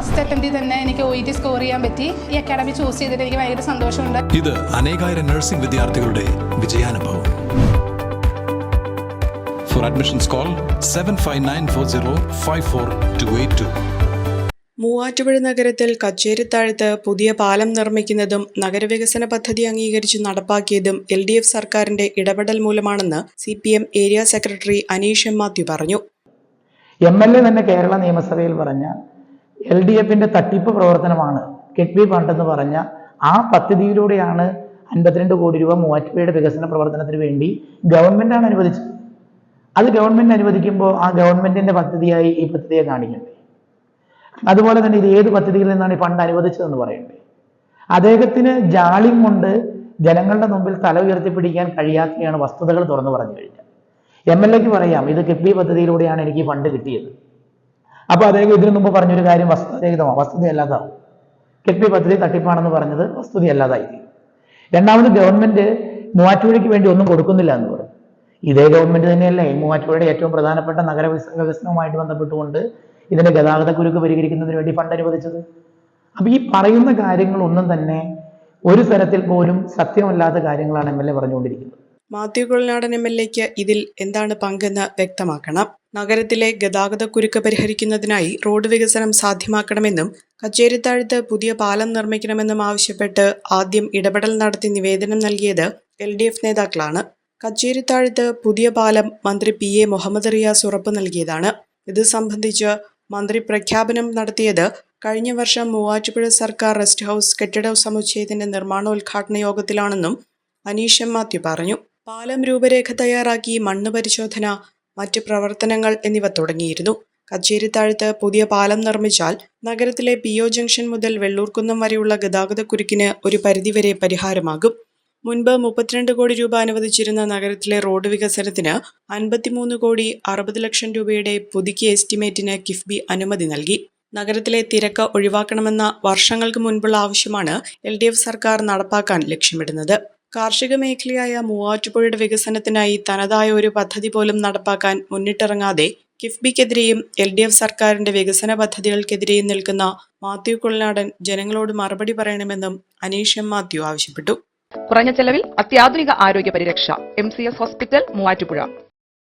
First അറ്റംപ്റ്റിൽ തന്നെ എനിക്ക് O E T score ചെയ്യാൻ പറ്റി. ഈ അക്കാഡമി ചൂസ് ചെയ്തിട്ട് എനിക്ക് ഭയങ്കര സന്തോഷമുണ്ട്. ഇത് അനേകായിരം നഴ്സിംഗ് വിദ്യാർത്ഥികളുടെ വിജയാനുഭവം. For admissions call seven five nine four zero five four two eight two Muvattupuzha നഗരത്തിൽ കച്ചേരിത്താഴത്ത് പുതിയ പാലം നിർമ്മിക്കുന്നതും നഗരവികസന പദ്ധതി അംഗീകരിച്ച് നടപ്പാക്കിയതും എൽ ഡി എഫ് സർക്കാരിന്റെ ഇടപെടൽ മൂലമാണെന്ന് C P M area secretary Aneesh M Mathew പറഞ്ഞു. എം എൽ എ തന്നെ കേരള നിയമസഭയിൽ പറഞ്ഞ എൽ ഡി എഫിന്റെ തട്ടിപ്പ് പ്രവർത്തനമാണ്. കിഡ്ബി ഫണ്ട് എന്ന് പറഞ്ഞ ആ പദ്ധതിയിലൂടെയാണ് അൻപത്തിരണ്ട് കോടി രൂപ മൂവാറ്റുപുഴയുടെ വികസന പ്രവർത്തനത്തിന് വേണ്ടി ഗവൺമെന്റാണ് അനുവദിച്ചത്. അത് ഗവൺമെന്റ് അനുവദിക്കുമ്പോൾ ആ ഗവൺമെന്റിന്റെ പദ്ധതിയായി ഈ പദ്ധതിയെ കാണിക്കണ്ടേ? അതുപോലെ തന്നെ ഇത് ഏത് പദ്ധതിയിൽ നിന്നാണ് ഈ ഫണ്ട് അനുവദിച്ചതെന്ന് പറയണ്ടേ? അദ്ദേഹത്തിന് ജാളിം കൊണ്ട് ജനങ്ങളുടെ മുമ്പിൽ തല ഉയർത്തിപ്പിടിക്കാൻ കഴിയാത്തയാണ് വസ്തുതകൾ തുറന്നു പറഞ്ഞു കഴിഞ്ഞാൽ എം എൽ എക്ക് പറയാം ഇത് കിഫ്ബി പദ്ധതിയിലൂടെയാണ് എനിക്ക് ഫണ്ട് കിട്ടിയത്. അപ്പൊ അദ്ദേഹം ഇതിനു മുമ്പ് പറഞ്ഞൊരു കാര്യം വസ്തുതരഹിതമാണ് വസ്തുതയല്ലാതാവും. കിഫ്ബി പദ്ധതി തട്ടിപ്പാണെന്ന് പറഞ്ഞത് വസ്തുതയല്ലാതായി. രണ്ടാമത് ഗവൺമെന്റ് മൂവാറ്റുപുഴയ്ക്ക് വേണ്ടി ഒന്നും കൊടുക്കുന്നില്ല എന്ന് പറഞ്ഞു. ഇതേ ഗവൺമെന്റ് തന്നെയല്ലേ. മൂവാറ്റുപുഴയുടെ ഏറ്റവും പ്രധാനപ്പെട്ട നഗര വികസ- വികസനവുമായിട്ട് ബന്ധപ്പെട്ടുകൊണ്ട് ഇതിന്റെ ഗതാഗത കുരുക്ക് പരിഹരിക്കുന്നതിന് വേണ്ടി ഫണ്ട് അനുവദിച്ചത്. അപ്പൊ ഈ പറയുന്ന കാര്യങ്ങളൊന്നും തന്നെ ഒരു തരത്തിൽ പോലും സത്യമല്ലാത്ത കാര്യങ്ങളാണ് എം എൽ എ പറഞ്ഞുകൊണ്ടിരിക്കുന്നത്. മാത്യു കുളനാടൻ എം എൽ എക്ക് ഇതിൽ എന്താണ് പങ്കെന്ന് വ്യക്തമാക്കണം. നഗരത്തിലെ ഗതാഗത കുരുക്ക് പരിഹരിക്കുന്നതിനായി റോഡ് വികസനം സാധ്യമാക്കണമെന്നും കച്ചേരിത്താഴത്ത് പുതിയ പാലം നിർമ്മിക്കണമെന്നും ആവശ്യപ്പെട്ട് ആദ്യം ഇടപെടൽ നടത്തി നിവേദനം നൽകിയത് എൽ ഡി എഫ് നേതാക്കളാണ്. കച്ചേരിത്താഴത്ത് പുതിയ പാലം മന്ത്രി പി എ മുഹമ്മദ് റിയാസ് ഉറപ്പ് നൽകിയതാണ്. ഇത് സംബന്ധിച്ച് മന്ത്രി പ്രഖ്യാപനം നടത്തിയത് കഴിഞ്ഞ വർഷം മൂവാറ്റുപുഴ സർക്കാർ റെസ്റ്റ് ഹൗസ് കെട്ടിട സമുച്ചയത്തിന്റെ നിർമ്മാണോദ്ഘാടന യോഗത്തിലാണെന്നും അനീഷ് മാത്യു പറഞ്ഞു. പാലം രൂപരേഖ തയ്യാറാക്കി മണ്ണ് പരിശോധന മറ്റ് പ്രവർത്തനങ്ങൾ എന്നിവ തുടങ്ങിയിരുന്നു. കച്ചേരിത്താഴത്ത് പുതിയ പാലം നിർമ്മിച്ചാൽ നഗരത്തിലെ പി ഒ ജംഗ്ഷൻ മുതൽ വെള്ളൂർക്കുന്നം വരെയുള്ള ഗതാഗത കുരുക്കിന് ഒരു പരിധിവരെ പരിഹാരമാകും. മുൻപ് മുപ്പത്തിരണ്ട് കോടി രൂപ അനുവദിച്ചിരുന്ന നഗരത്തിലെ റോഡ് വികസനത്തിന് അൻപത്തിമൂന്ന് കോടി അറുപത് ലക്ഷം രൂപയുടെ പുതുക്കിയ എസ്റ്റിമേറ്റിന് കിഫ്ബി അനുമതി നൽകി. നഗരത്തിലെ തിരക്ക് ഒഴിവാക്കണമെന്ന വർഷങ്ങൾക്ക് മുൻപുള്ള ആവശ്യമാണ് എൽ സർക്കാർ നടപ്പാക്കാൻ ലക്ഷ്യമിടുന്നത്. കാർഷിക മേഖലയായ മൂവാറ്റുപുഴയുടെ വികസനത്തിനായി തനതായ ഒരു പദ്ധതി പോലും നടപ്പാക്കാൻ മുന്നിട്ടിറങ്ങാതെ കിഫ്ബിക്കെതിരെയും എൽ ഡി എഫ് സർക്കാരിന്റെ വികസന പദ്ധതികൾക്കെതിരെയും നിൽക്കുന്ന മാത്യു കൊള്ളനാടൻ ജനങ്ങളോട് മറുപടി പറയണമെന്നും അനീഷ് എം മാത്യു ആവശ്യപ്പെട്ടു. കുറഞ്ഞ ചെലവിൽ അത്യാധുനിക ആരോഗ്യ പരിരക്ഷ M C S hospital Muvattupuzha.